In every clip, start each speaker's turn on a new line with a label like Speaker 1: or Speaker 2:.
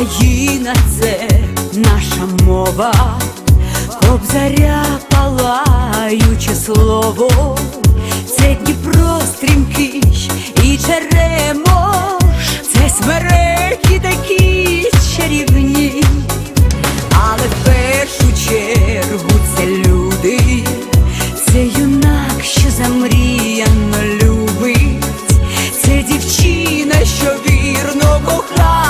Speaker 1: Україна це наша мова, кобзаря палаюче слово, це Дніпро стрімкий і черемош, це смереки такі чарівні, але в першу чергу це люди, це юнак, що замріяно любить, це дівчина, що вірно кохає,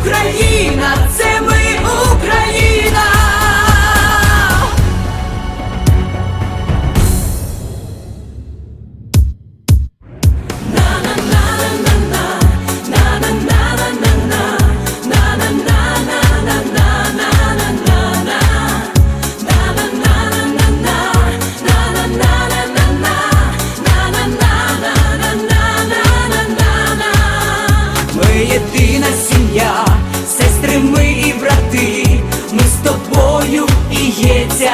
Speaker 1: Україна це ми,